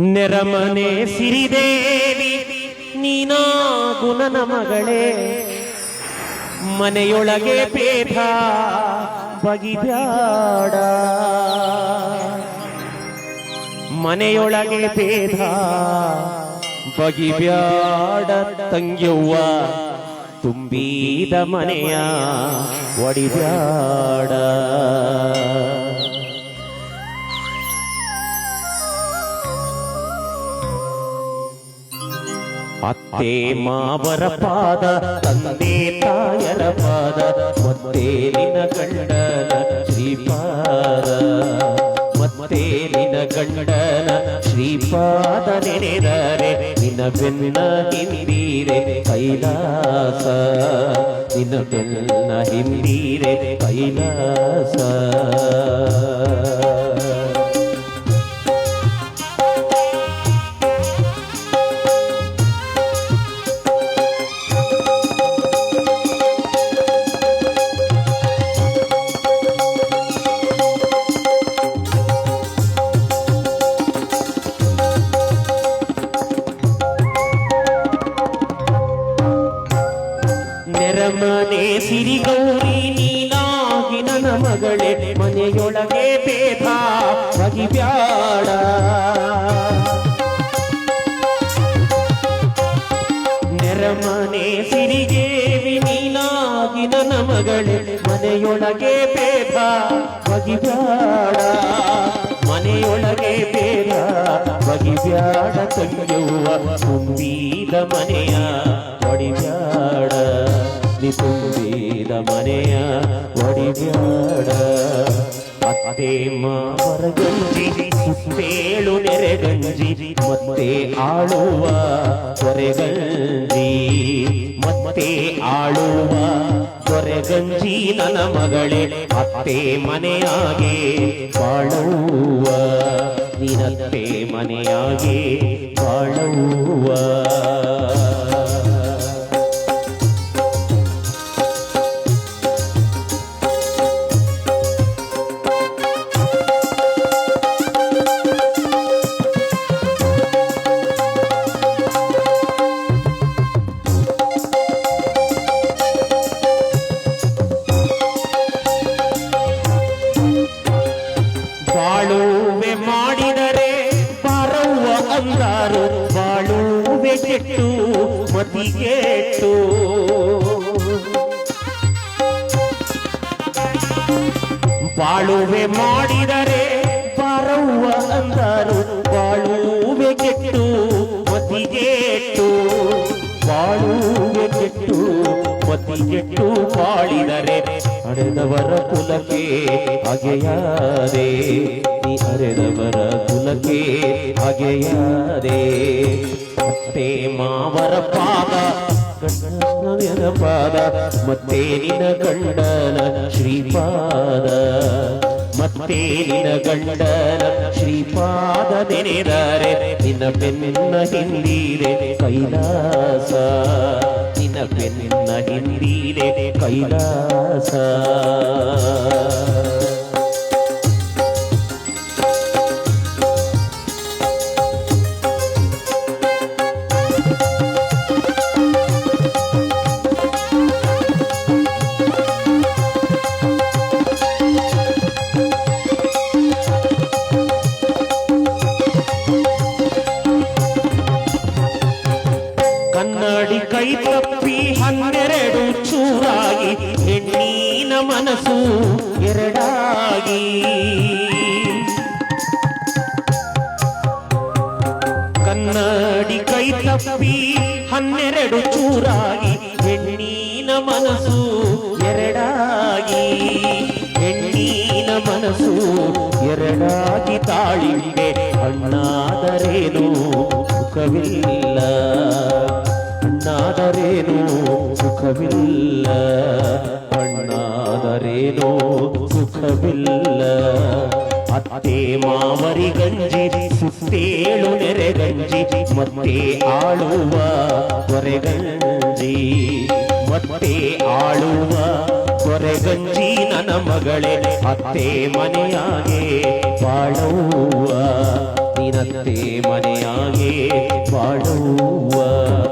ನೆರಮನೆ ಸಿರಿದೇವಿ ನೀನಾ ಗುಣ ಮಗಳೇ ಮನೆಯೊಳಗೆ ಭೇದ ಬಗಿಬ್ಯಾಡ ಮನೆಯೊಳಗೆ ಭೇದ ಬಗಿಬ್ಯಾಡ ತಂಗ್ಯವ್ವ. ತುಂಬಿದ ಮನೆಯ ಒಡಿಬ್ಯಾಡ. ಅತ್ತೆ ಮಾವರ ಪಾದ, ತಂದೆ ತಾಯರ ಪಾದ, ಮತ್ತೆ ನಿನ ಗಂಡನ ಶ್ರೀಪಾದ. ಮತ್ತೆ ನಿನ ಗಂಡನ ಶ್ರೀಪಾದ ನೆನೆದರೆ ನಿನ ಬೆನ್ನ ಹಿಂದೀರೆ ಕೈಲಾಸ. ನಿನ ಬೆನ್ನ ಹಿಂದೀರೆ ಕೈಲಾಸ. ನೆರಮನೆ ಸಿರಿಗೌರಿ ನೀನಾಗಿ ನನ್ನ ಮಗಳೇ, ಮನೆಯೊಳಗೆ ಬೇಧ ಬಗಿಬ್ಯಾಡ ನೆರಮನೆ ಸಿರಿಗೇವಿ ನೀನಾಗಿ ನನ್ನ ಮಗಳೇ, ಮನೆಯೊಳಗೆ ಬೇಧ ಬಗಿಬ್ಯಾಡ ಮನೆಯೊಳಗೆ ಬೇಡ ಬಗಿಬ್ಯಾಡ ತಂಗಿಯುವ ತುಂಬಿದ ಮನೆಯ ಒಡಿಬ್ಯಾಡ ನಿ ತುಂಬಿದ ಮನೆಯ ಒಡಿಬ್ಯಾಡ ಅತ್ತೆ ಮಾವರ ಗಂಜಿ ಸುತ್ತೇಳು ನೆರೆಗಂಜಿ, ಮತ್ತೆ ಆಳುವ ಹೊರೆಗಂಜಿ ಮತ್ತೆ ಆಳುವ ದೊರೆಗಂಜಿ ನನ್ನ ಮಗಳೇ ಅತ್ತೆ ಮನೆಯಾಗೆ ಬಾಳುವ. ನಿನತ್ತೆ ಮನೆಯಾಗೆ ಬಾಳುವೆ. ಬಾಳುವೆ ಕೆಟ್ಟು ಬಾಳುವೆ ಮಾಡಿದರೆ ಬಾರವ್ವ ಅಂದರು. ಬಾಳುವೆ ಕೆಟ್ಟು ಮತಿಗೆಟ್ಟು ಬಾಳುವೆ ಕೆಟ್ಟು ಮತಿಗೆಟ್ಟು ಬಾಳಿದರೆ ಅರೆದವರ ಕುಲಕ್ಕೆ ಅಗೆಯಾರೆ ನೀ ಅರೆದವರ ಕುಲಕ್ಕೆ ಅಗೆಯಾದೆ ಮತ್ತೆ ಮಾವರ ಪಾದ, ಗಂಡನ ಪಾದ, ಮತ್ತೆ ನಿನ ಗಂಡನ ಶ್ರೀಪಾದ. ಮತ್ತೆ ನಿನ ಗಂಡನ ಶ್ರೀಪಾದ ನೆನೆದರೆ ನಿನ್ನ ಬೆನ್ನ ಹಿಂದೀರೆ ಕೈಲಾಸ. ನಿನ್ನ ಬೆನ್ನ ಹಿಂದೀರೆ ಕೈಲಾಸ. ಕನ್ನಡಿ ಕೈ ತಪ್ಪಿ ಹನ್ನೆರಡು ಚೂರಾಗಿ, ಹೆಣ್ಣಿನ ಮನಸ್ಸು ಎರಡಾಗಿ. ಕನ್ನಡಿ ಕೈ ತಪ್ಪಿ ಹನ್ನೆರಡು ಚೂರಾಗಿ, ಹೆಣ್ಣಿನ ಮನಸ್ಸು ಎರಡಾಗಿ. ಹೆಣ್ಣಿನ ಮನಸ್ಸು ಎರಡಾಗಿ ತಾಳಿಂಡೆ ಅಣ್ಣಾದರೇನು ಸುಖವಿಲ್ಲ. ಅಣ್ಣಾದರೇನು ಸುಖವಿಲ್ಲ. ಅಣ್ಣಾದರೇನು ಸುಖವಿಲ್ಲ. ಅತ್ತೆ ಮಾವರಿ ಗಂಜಿ, ಸುತ್ತೇಳು ನೆರೆಗಂಜಿ ಮತ್ತೆ ಆಳುವ ಹೊರೆಗಂಜಿ ಮತ್ತೆ ಆಳುವ ಹೊರೆಗಂಜಿ ನನ್ನ ಮಗಳೇ, ಅತ್ತೆ ಮನೆಯಾಗೆ ಬಾಳುವ. ನಿನತ್ತೆ ಮನೆಯಾಗೆ ಬಾಳುವ.